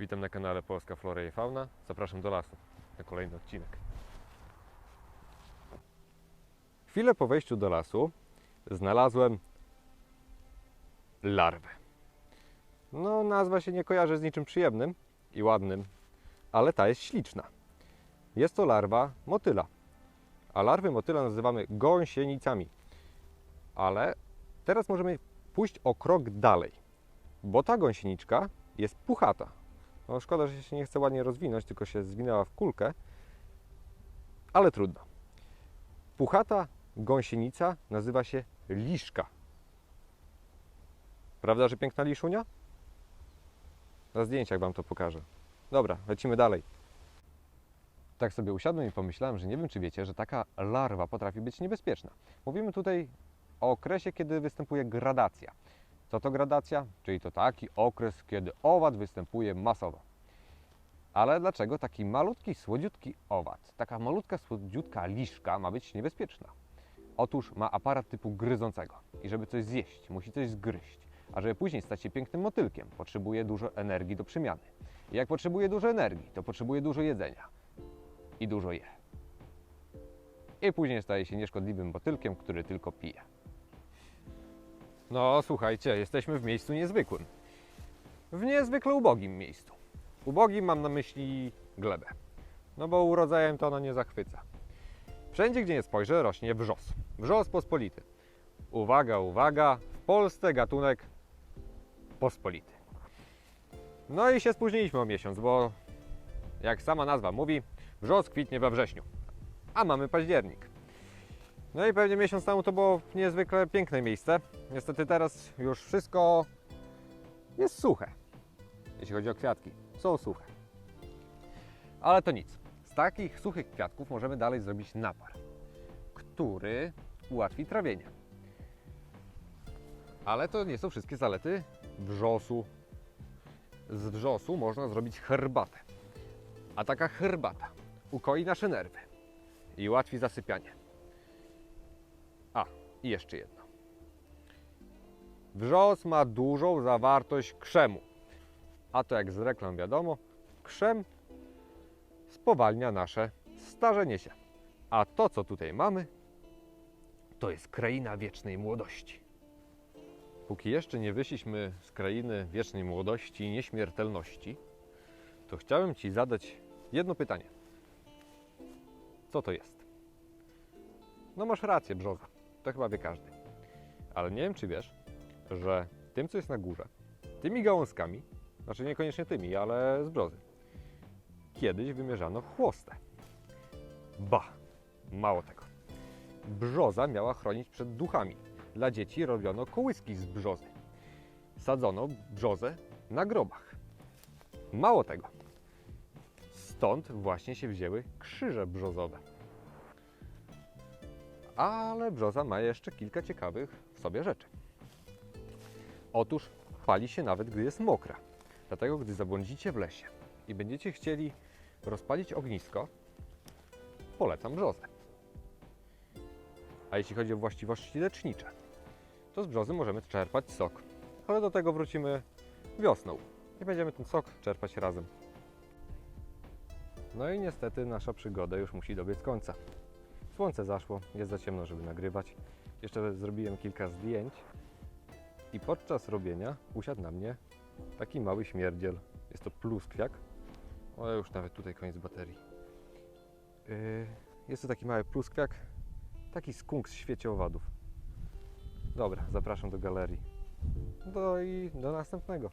Witam na kanale Polska Flora i Fauna. Zapraszam do lasu na kolejny odcinek. Chwilę po wejściu do lasu znalazłem larwę. No, nazwa się nie kojarzy z niczym przyjemnym i ładnym, ale ta jest śliczna. Jest to larwa motyla. A larwy motyla nazywamy gąsienicami. Ale teraz możemy pójść o krok dalej, bo ta gąsieniczka jest puchata. No szkoda, że się nie chce ładnie rozwinąć, tylko się zwinęła w kulkę, ale trudno. Puchata gąsienica nazywa się liszka. Prawda, że piękna liszunia? Na zdjęciach Wam to pokażę. Dobra, lecimy dalej. Tak sobie usiadłem i pomyślałem, że nie wiem, czy wiecie, że taka larwa potrafi być niebezpieczna. Mówimy tutaj o okresie, kiedy występuje gradacja. Co to gradacja? Czyli to taki okres, kiedy owad występuje masowo. Ale dlaczego taki malutki, słodziutki owad, taka malutka, słodziutka liszka ma być niebezpieczna? Otóż ma aparat typu gryzącego i żeby coś zjeść, musi coś zgryźć. A żeby później stać się pięknym motylkiem, potrzebuje dużo energii do przemiany. I jak potrzebuje dużo energii, to potrzebuje dużo jedzenia. I dużo je. I później staje się nieszkodliwym motylkiem, który tylko pije. No, słuchajcie, jesteśmy w miejscu niezwykłym. W niezwykle ubogim miejscu. Ubogim mam na myśli glebę. No bo urodzajem to ona nie zachwyca. Wszędzie, gdzie nie spojrzę, rośnie wrzos. Wrzos pospolity. Uwaga, uwaga, w Polsce gatunek pospolity. No i się spóźniliśmy o miesiąc, bo jak sama nazwa mówi, wrzos kwitnie we wrześniu. A mamy październik. No i pewnie miesiąc temu to było niezwykle piękne miejsce. Niestety teraz już wszystko jest suche. Jeśli chodzi o kwiatki, są suche. Ale to nic. Z takich suchych kwiatków możemy dalej zrobić napar, który ułatwi trawienie. Ale to nie są wszystkie zalety wrzosu. Z wrzosu można zrobić herbatę. A taka herbata ukoi nasze nerwy i ułatwi zasypianie. A, i jeszcze jedno. Wrzos ma dużą zawartość krzemu. A to jak z reklam wiadomo, krzem spowalnia nasze starzenie się. A to, co tutaj mamy, to jest kraina wiecznej młodości. Póki jeszcze nie wyszliśmy z krainy wiecznej młodości i nieśmiertelności, to chciałem Ci zadać jedno pytanie. Co to jest? No masz rację, brzoza. To chyba wie każdy. Ale nie wiem, czy wiesz, że tym, co jest na górze, tymi gałązkami, znaczy niekoniecznie tymi, ale z brzozy, kiedyś wymierzano chłostę. Ba, mało tego. Brzoza miała chronić przed duchami. Dla dzieci robiono kołyski z brzozy. Sadzono brzozę na grobach. Mało tego. Stąd właśnie się wzięły krzyże brzozowe. Ale brzoza ma jeszcze kilka ciekawych w sobie rzeczy. Otóż pali się nawet, gdy jest mokra. Dlatego, gdy zabłądzicie w lesie i będziecie chcieli rozpalić ognisko, polecam brzozę. A jeśli chodzi o właściwości lecznicze, to z brzozy możemy czerpać sok. Ale do tego wrócimy wiosną i będziemy ten sok czerpać razem. No i niestety nasza przygoda już musi dobiec końca. Słońce zaszło, jest za ciemno, żeby nagrywać. Jeszcze zrobiłem kilka zdjęć i podczas robienia usiadł na mnie taki mały śmierdziel. Jest to pluskwiak. O, już nawet tutaj koniec baterii. Yy, jest to taki mały pluskwiak, taki skunks w świecie owadów. Dobra, zapraszam do galerii. Do i do następnego.